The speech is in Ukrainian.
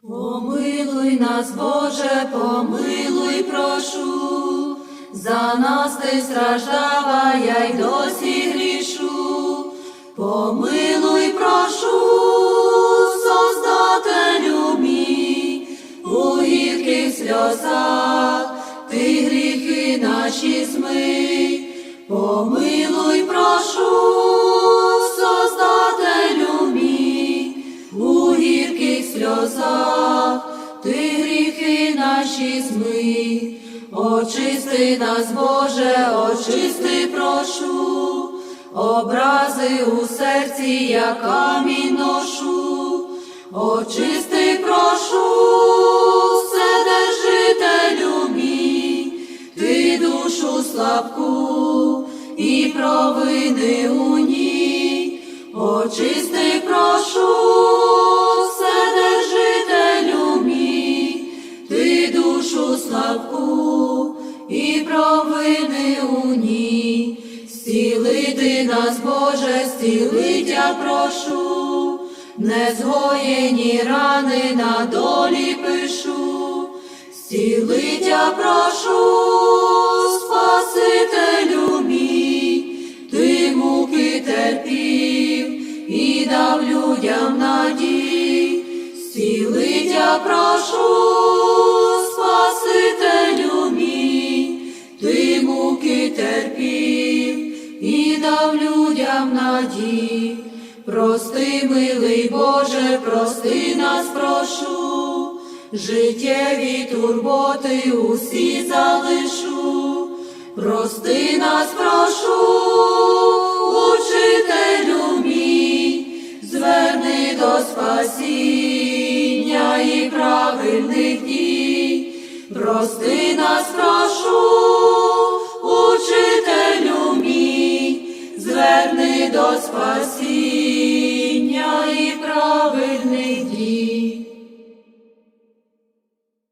Помилуй нас, Боже, помилуй, прошу, за нас ти страждала, я й досі грішу. Помилуй, прошу, создателю мій, у гірких сльозах ти гріхи наші змий. Помилуй, прошу, наші. Очисти нас, Боже, очисти, прошу, образи у серці, я камінь ношу, очисти, прошу, Вседержителю мій, ти душу слабку і провини у ній, очисти, прошу, зцілити нас, Боже, зцілить я прошу, незгоєні рани на долі пишу, зцілить я прошу, Спасителю мій, ти муки терпів і дав людям надій, зцілить я прошу, дав людям надій. Прости, милий Боже, прости нас, прошу, життєві турботи усі залишу, прости нас, прошу, учителю мій, зверни до спасіння і правильних дій, прости нас, прошу, до спасіння і праведних дій.